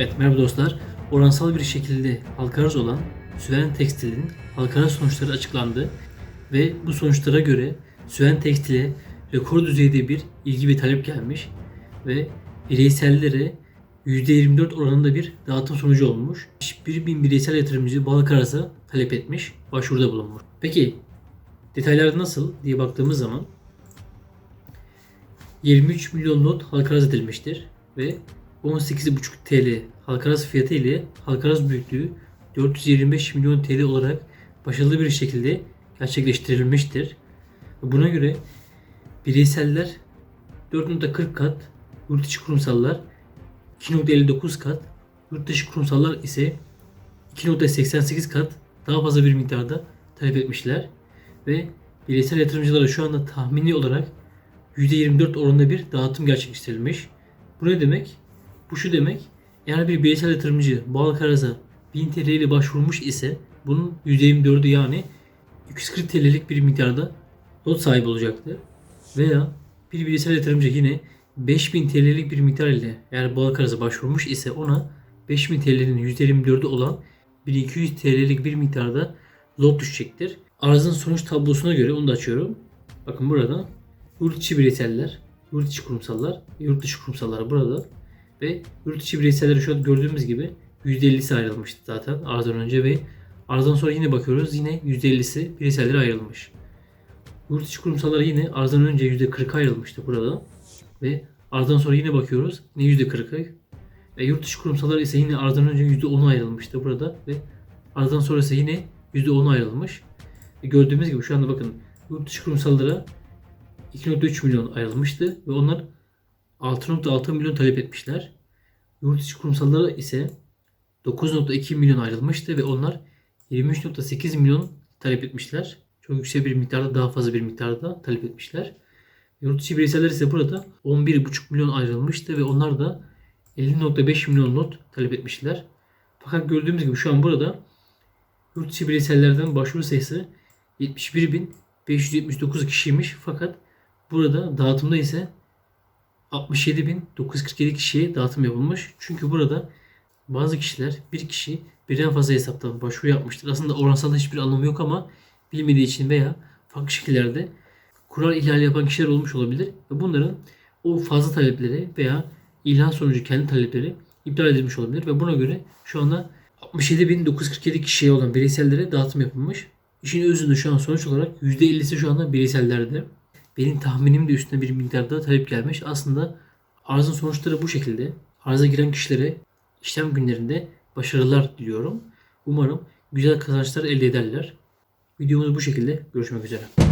Evet merhaba dostlar. Oransal bir şekilde halka arz olan Süven Tekstil'in halka arz sonuçları açıklandı. Ve bu sonuçlara göre Süven Tekstil'e rekor düzeyde bir ilgi ve talep gelmiş. Ve bireysellere %24 oranında bir dağıtım sonucu olmuş. 1000 bireysel yatırımcı arza talep etmiş, başvuruda bulunmuş. Peki detaylar nasıl diye baktığımız zaman 23 milyon lot halka arz edilmiştir ve 18,5 TL halka arz fiyatı ile halka arz büyüklüğü 425 milyon TL olarak başarılı bir şekilde gerçekleştirilmiştir. Buna göre bireyseller 4.40 kat, yurt içi kurumsallar 2.59 kat, yurt dışı kurumsallar ise 2.88 kat daha fazla bir miktarda talep etmişler ve bireysel yatırımcılara şu anda tahmini olarak %24 oranında bir dağıtım gerçekleştirilmiş. Bu ne demek? Bu şu demek. Eğer bir bireysel yatırımcı arıza 1000 TL ile başvurmuş ise bunun %24'ü yani 240 TL'lik bir miktarda lot sahibi olacaktır. Veya bir bireysel yatırımcı yine 5000 TL'lik bir miktar ile eğer arıza başvurmuş ise ona 5000 TL'nin %24'ü olan 1200 TL'lik bir miktarda lot düşecektir. Arzın sonuç tablosuna göre onu da açıyorum. Bakın burada yurt içi bireyseller, yurt içi kurumsallar, yurt dışı kurumsallar burada ve yurt içi bireyselleri şu an gördüğümüz gibi %50'si ayrılmıştı zaten arzdan önce ve arzdan sonra yine bakıyoruz yine %50'si bireysellere ayrılmış. Yurt içi kurumsallara yine arzdan önce %40 ayrılmıştı burada ve arzdan sonra yine bakıyoruz yine %40'ı ve yurt dışı kurumsallar ise yine arzdan önce %10 ayrılmıştı burada ve arzdan sonra ise yine %10 ayrılmış. Ve gördüğümüz gibi şu anda bakın yurt dışı kurumsallara 2.3 milyon ayrılmıştı ve onlar 6.6 milyon talep etmişler. Yurt içi kurumsallara ise 9.2 milyon ayrılmıştı ve onlar 23.8 milyon talep etmişler. Çok yüksek bir miktarda daha fazla bir miktarda talep etmişler. Yurt içi bireyseller ise burada 11.5 milyon ayrılmıştı ve onlar da 50.5 milyon not talep etmişler. Fakat gördüğümüz gibi şu an burada yurt içi bireysellerden başvuru sayısı 71.579 kişiymiş. Fakat burada dağıtımda ise 67.947 kişiye dağıtım yapılmış. Çünkü burada bazı kişiler bir kişi birden fazla hesaptan başvuru yapmıştır. Aslında oransal hiçbir anlamı yok ama bilmediği için veya farklı şekillerde kural ihlali yapan kişiler olmuş olabilir. Ve bunların o fazla talepleri veya ilan sonucu kendi talepleri iptal edilmiş olabilir. Ve buna göre şu anda 67.947 kişiye olan bireysellere dağıtım yapılmış. İşin özünde şu an sonuç olarak %50'si şu anda bireysellerde. Benim tahminim de üstüne bir miktarda talep gelmiş. Aslında arzın sonuçları bu şekilde. Arıza giren kişilere işlem günlerinde başarılar diliyorum. Umarım güzel kazançlar elde ederler. Videomuz bu şekilde. Görüşmek üzere.